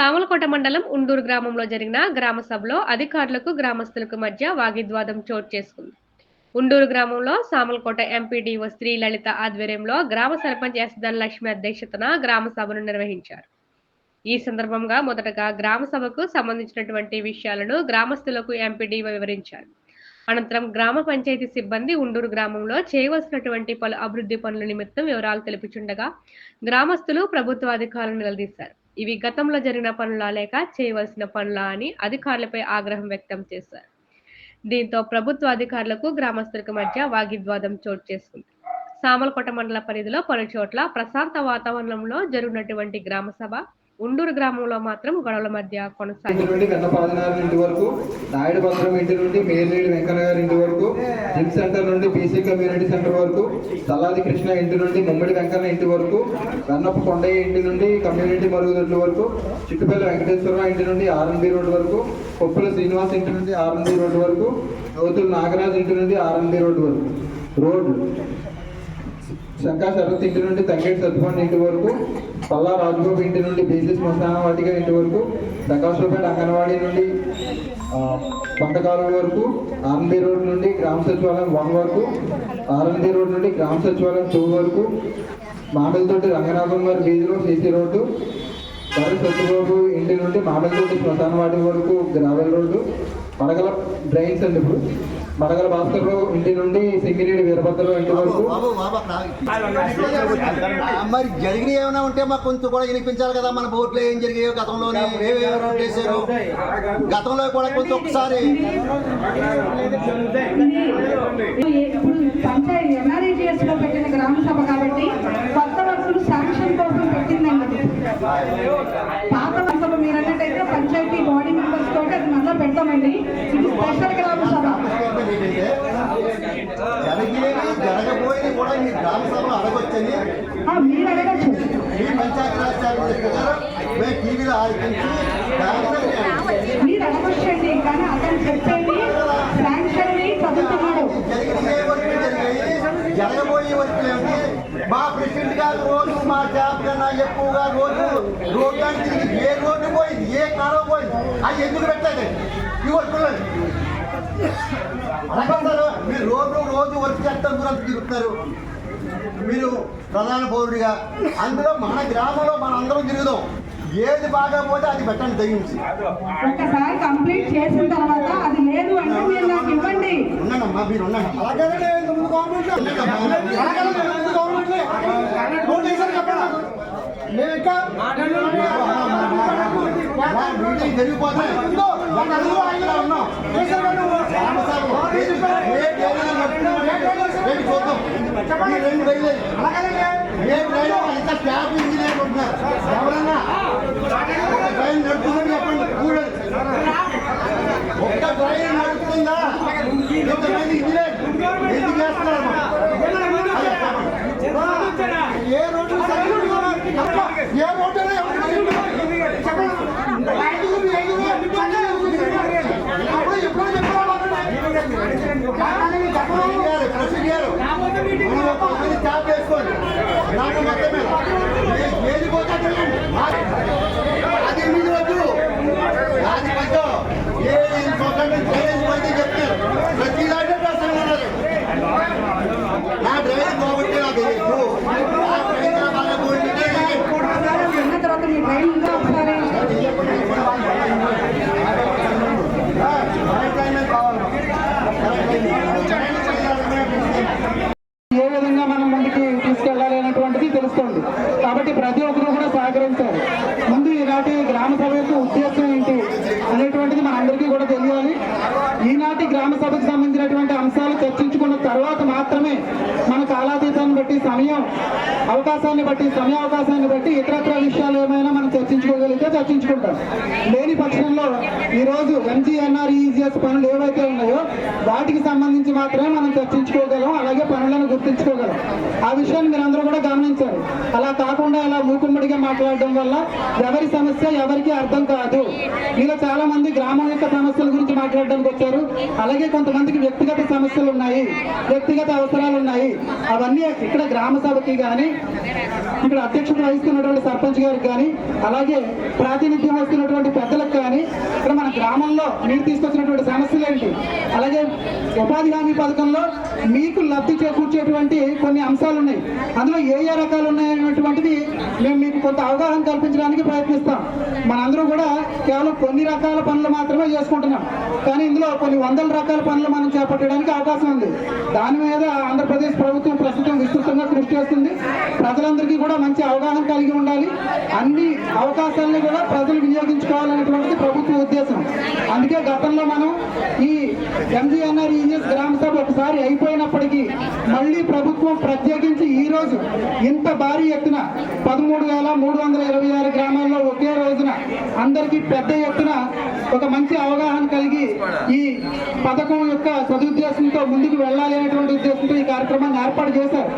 సామలకోట మండలం ఉండూరు గ్రామంలో జరిగిన గ్రామ సభలో అధికారులకు గ్రామస్తులకు మధ్య వాగ్వివాదం చోటు చేసుకుంది. ఉండూరు గ్రామంలో సామలకోట ఎంపీడీఓ శ్రీ లలిత ఆధ్వర్యంలో గ్రామ సర్పంచ్ ఎస్ ధనలక్ష్మి అధ్యక్షతన గ్రామ సభను నిర్వహించారు. ఈ సందర్భంగా మొదటగా గ్రామ సభకు సంబంధించినటువంటి విషయాలను గ్రామస్తులకు ఎంపీడీఓ వివరించారు. అనంతరం గ్రామ పంచాయతీ సిబ్బంది ఉండూరు గ్రామంలో చేయవలసినటువంటి పలు అభివృద్ధి పనుల నిమిత్తం వివరాలు తెలుపుచుండగా గ్రామస్తులు ప్రభుత్వ అధికారులను నిలదీశారు. ఇవి గతంలో జరిగిన పనులా లేక చేయవలసిన పనులా అని అధికారులపై ఆగ్రహం వ్యక్తం చేశారు. దీంతో ప్రభుత్వ అధికారులకు గ్రామస్తులకు మధ్య వాగ్వివాదం చోటు చేసుకుంది. సామలకోట మండల పరిధిలో పలు చోట్ల ప్రశాంత వాతావరణంలో జరిగినటువంటి గ్రామ సభ ఉండూరు గ్రామంలో మాత్రం గొడవల మధ్య కొనసాగింది. నుండి గన్నపాదనారాయణ ఇంటి వరకు నాయుడు భద్రం ఇంటి నుండి మేలినేడి వెంకన్న గారి ఇంటి వరకు జిమ్ సెంటర్ నుండి బీసీ కమ్యూనిటీ సెంటర్ వరకు తల్లాది కృష్ణ ఇంటి నుండి ముమ్మడి వెంకన్న ఇంటి వరకు గన్నప్ప కొండయ్య ఇంటి నుండి కమ్యూనిటీ మరుగుదొడ్ల వరకు చిట్టుపల్లి వెంకటేశ్వరరావు ఇంటి నుండి ఆర్ఎన్బి రోడ్డు వరకు కొప్పుల శ్రీనివాస్ ఇంటి నుండి ఆర్ఎన్బి రోడ్డు వరకు జ్యోతుల నాగరాజ్ ఇంటి నుండి ఆర్ఎన్బి రోడ్డు వరకు. రోడ్లు. శంకా శరత్ ఇంటి నుండి తంగేటి సత్యభాన్ ఇంటి వరకు పల్లా రాజగోపి ఇంటి నుండి బీసీ శ్మశానవాటిక ఇంటి వరకు ప్రకాశ్వపేట అంగన్వాడీ నుండి పంటకాలం వరకు ఆర్ఎన్బి రోడ్ నుండి గ్రామ సచివాలయం వన్ వరకు ఆర్ఎన్బి రోడ్ నుండి గ్రామ సచివాలయం టూ వరకు మామిడితోటి రంగనాథం గారి వీధిలో సీసీ రోడ్డు బరి సత్యబాబు ఇంటి నుండి మామిడితోటి శ్మశాన వాటి వరకు గ్రావెల్ రోడ్డు పడగల డ్రైన్స్ అండి ఇప్పుడు. మడగల భాస్కర్రావు ఇంటి నుండి సింగిరెడ్డి వీరభద్రరావు ఇంటి వరకు. మరి జరిగిన ఏమైనా ఉంటే మాకు కొంచెం కూడా వినిపించాలి కదా మన బోర్డులో ఏం జరిగాయో గతంలోనే ఏవేవో రోడ్లు వేసారు గతంలో కూడా కొంచెం ఒకసారి. ఇప్పుడు పంచాయతీ ఎంఆర్ఐజిఎస్లో పెట్టిన గ్రామ సభ కాబట్టి కొత్త వర్కులు శాంక్షన్ కోసం పెట్టిందండి పాత వర్కులు మీరు అన్నట్టయితే పంచాయతీ బాడీ మెంబర్స్ తోటి అది మళ్ళీ పెడతామండి. ఇది స్పెషల్ గ్రామ సభ ఏంటంటే జరిగేవి జరగబోయేది కూడా మీ గ్రామ సభలో అడగొచ్చని ఆ, మీరు అడగచ్చు మీ పంచాయతీ రాజ్ శాఖ మంత్రి గారు మేము టీవీలో ఆలోచించి దానికి మీరు అడగొచ్చండి కానీ అతను చెప్పేది శాంక్షన్ చదువుతున్నాడు. జరగబోయే మా ప్రెసిడెంట్ గారు రోజు మా జాబ్ కన్నా ఎక్కువగా రోజు రోడ్డు ఏ రోడ్డు పోయింది ఏ కాలం పోయింది అది ఎందుకు పెట్టలేదు ఈ వర్కులు అలాగంటారు మీరు రోజు రోజు వర్క్ చేస్తాం దూరం తిరుగుతారు. మీరు ప్రధాన పౌరుడిగా అందులో మన గ్రామంలో మన అందరం తిరుగుదాం ఏది బాగా పోతే అది పెట్టండి తగ్గించి ఒకసారి కంప్లీట్ చేసిన తర్వాత అది లేదు అంటే మీరు నాకు ఇవ్వండి ఉన్నానమ్మా మీరు ఉన్నానమ్మా మీటింగ్ జరిగిపోతాయి ఉన్నాం రేపు చూద్దాం రెండు బయలుదేరి రేపు రైలు అంత క్యాబ్ ఇంజనీర్ ఉంటున్నారు ఎవరన్నా ట్రైన్ నడుపుతుందని చెప్పండి కూడదు ఒక్క ట్రైన్ నడుపుతుందా ఇంతమంది ఇంజనీర్ ఎందుకు చేస్తున్నారు ఏ రోడ్డు ఏ రోడ్డు ఎప్పుడు చెప్పారు క్యాబ్ వేసుకోండి నాకు మొత్తమే ఏది పోతే అది ఎనిమిది వద్దు అది కొంచెం ఏది ఇంకొకటి చేసి పోతే చెప్తారు ప్రతి దాంట్లో ప్రశ్నలు ఉన్నారు నా డ్రైవర్ పోగొట్టే నాకు ఎక్కువ నా డ్రైవర్ వాళ్ళ పోయింటే విన్న తర్వాత మీ ట్రైన్ ఇంకా ఒకసారి ఏ విధంగా మనం ముందుకు తీసుకెళ్ళాలి అనేటువంటిది తెలుస్తుంది. కాబట్టి ప్రతి ఒక్క కూడా సహకరించాలి ముందు ఈనాటి గ్రామ సభ యొక్క ఉద్దేశం ఏంటి అనేటువంటిది మనందరికీ కూడా తెలియాలి ఈనాటి గ్రామ సభకు సంబంధించినటువంటి అంశాలు చర్చించుకున్న తర్వాత మాత్రమే మన కాలాతీతాన్ని బట్టి సమయం అవకాశాన్ని బట్టి సమయ అవకాశాన్ని బట్టి ఇతరత్ర విషయాలు ఏమైనా మనం చర్చించుకోగలిగితే చర్చించుకుంటాం. లేని పక్షంలో ఈరోజు ఎంజీఎన్ఆర్ఈజిఎస్ పనులు ఏవైతే ఉన్నాయో వాటికి సంబంధించి మాత్రమే మనం చర్చించుకోగలం అలాగే పనులను గుర్తించుకోగలం. ఆ విషయాన్ని మీరు అందరూ కూడా గమనించారు అలా కాకుండా అలా మూకుమ్మడిగా మాట్లాడడం వల్ల ఎవరి సమస్య ఎవరికి అర్థం కాదు. ఇలా చాలా మంది గ్రామం యొక్క సమస్యల గురించి మాట్లాడడానికి వచ్చారు అలాగే కొంతమందికి వ్యక్తిగత సమస్యలు ఉన్నాయి వ్యక్తిగత అవసరాలు ఉన్నాయి. అవన్నీ ఇక్కడ గ్రామ సభకి కానీ ఇక్కడ అధ్యక్షత వహిస్తున్నటువంటి సర్పంచ్ గారికి కానీ అలాగే ప్రాతినిధ్యం వస్తున్నటువంటి పెద్దలకు కానీ ఇక్కడ మన గ్రామంలో మీరు తీసుకొచ్చినటువంటి సమస్యలు ఏంటి? అలాగే ఉపాధి హామీ పథకంలో మీకు లబ్ధి చేకూర్చేటువంటి కొన్ని అంశాలు ఉన్నాయి. అందులో ఏ ఏ రకాలు ఉన్నాయనేటువంటిది మేము మీకు కొంత అవగాహన కల్పించడానికి ప్రయత్నిస్తాం. మనందరూ కూడా కేవలం కొన్ని రకాల పనులు మాత్రమే చేసుకుంటున్నాం. కానీ ఇందులో కొన్ని వందల రకాల పనులు మనం చేపట్టడానికి అవకాశం ఉంది. దాని మీద ఆంధ్రప్రదేశ్ ప్రభుత్వం ప్రస్తుతం విస్తృతంగా కృషి చేస్తుంది. ప్రజలందరికీ కూడా మంచి అవగాహన కలిగి ఉండాలి. అన్ని అవకాశాలను కూడా ప్రజలు వినియోగించుకోవాలనేటువంటిది ప్రభుత్వ ఉద్దేశం. అందుకే గతంలో మనం ఈ ఎంజీఎన్ఆర్ ఈజీఎస్ గ్రామ సభ ఒకసారి అయిపోయినప్పటికీ మళ్ళీ ప్రభుత్వం ప్రత్యేకించి ఈరోజు ఇంత భారీ ఎత్తున పదమూడు వేల మూడు వందల అందరికీ పెద్ద ఎత్తున ఒక మంచి అవగాహన కలిగి ఈ పథకం యొక్క సదుద్దేశంతో ముందుకు వెళ్ళాలి అనేటువంటి ఉద్దేశంతో ఈ కార్యక్రమాన్ని ఏర్పాటు చేశారు.